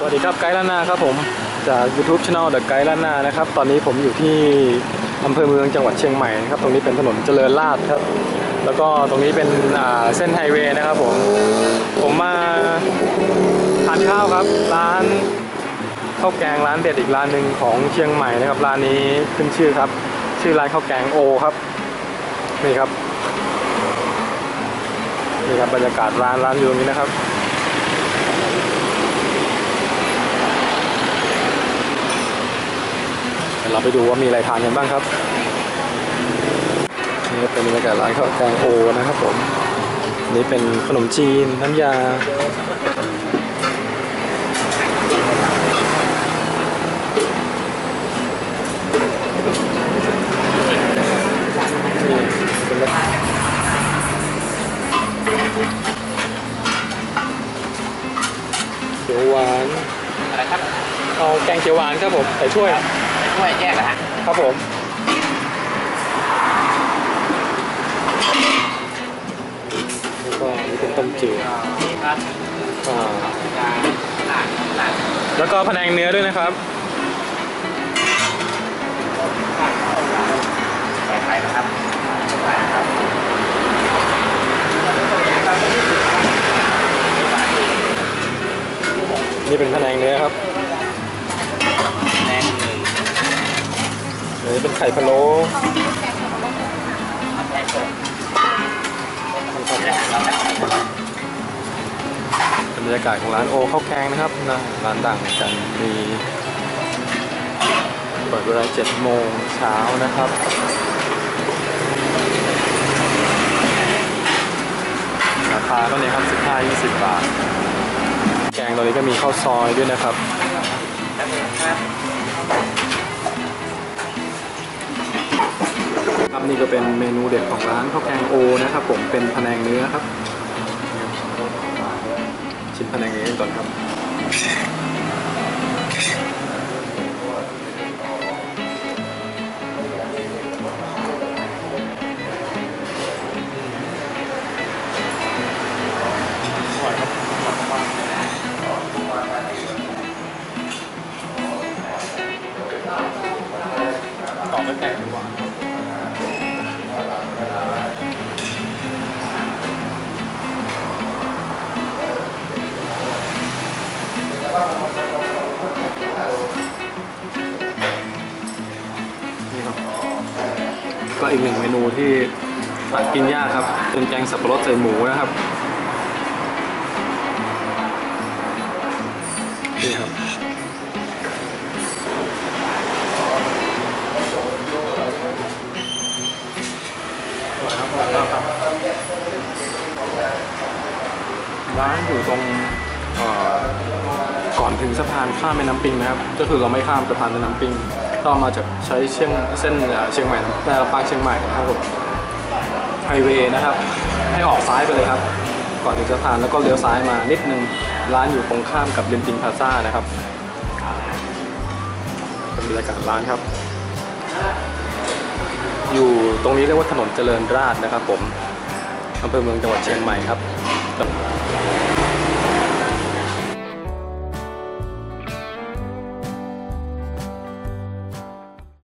สวัสดีครับไกด์ล้านนาครับผมจาก YouTube Channel The ไกด์ล้านนานะครับตอนนี้ผมอยู่ที่อำเภอเมืองจังหวัดเชียงใหม่นะครับตรงนี้เป็นถนนเจริญราษฎร์ครับ แล้วก็ตรงนี้เป็นอ่าเส้นไฮเวย์นะครับผมผมมาทานข้าวครับ ร้านข้าวแกงร้านเด็ดอีกร้านหนึ่งของเชียงใหม่นะครับร้านนี้ขึ้นชื่อครับ ชื่อร้านข้าวแกงโอครับนี่ครับนี่ครับบรรยากาศร้านร้านอยู่ตรงนี้นะครับ เราไปดูว่ามีอะไรทานกันบ้างครับนี่เป็นบรรยากาศร้านข้าวแกงโอนะครับผมนี่เป็นขนมจีนน้ำยานี่เป็นแบบเขียวหวานอะไรครับเอาแกงเขียวหวานครับผมใส่ถ้วย ถ้วยแยกนะฮะครับผม แล้วก็นี่เป็นต้มจืดนี่ครับอ่าหลานหลานแล้วก็พะแนงเนื้อด้วยนะครับใส่ไข่นะครับใส่ครับนี่เป็นพะแนงเนื้อครับ แดงหนึ่ง อั นนี้เป็นไข่พะโล้บรรยากาศของร้านโอข้าวแกงนะครับนะร้านดังกันมีเปิดเวลา7โมงเช้านะครับราคาก็เนี่ยครับ15 20บบาท แกงตรงนี้ก็มีข้าวซอยด้วยนะครับ ครับนี่ก็เป็นเมนูเด็ดของร้านข้าวแกงโอนะครับผมเป็นผนงเนื้อครับ ชิมพะแนงเนื้อก่อนครับ ก็อีกหนึ่งเมนูที่หากินยากครับ เป็นแกงสับปะรดใส่หมูนะครับนี่ครับร้านอยู่ตรงก่อนถึงสะพานข้ามแม่น้ำปิงนะครับ ก็คือเราไม่ข้ามสะพานแม่น้ำปิง ก็มาจากใช้เชียงเส้นเชียงใหม่ลำปางเชียงใหม่นะครับผมไฮเวย์นะครับ ให้ออกซ้ายไปเลยครับ ก่อนถึงสะพานแล้วก็เลี้ยวซ้ายมานิดนึงร้านอยู่ตรงข้ามกับเรนตินพาซ่านะครับเป็นบรรยากาศร้านครับ อยู่ตรงนี้เรียกว่าถนนเจริญราษนะครับผมอำเภอเมืองจังหวัดเชียงใหม่ครับ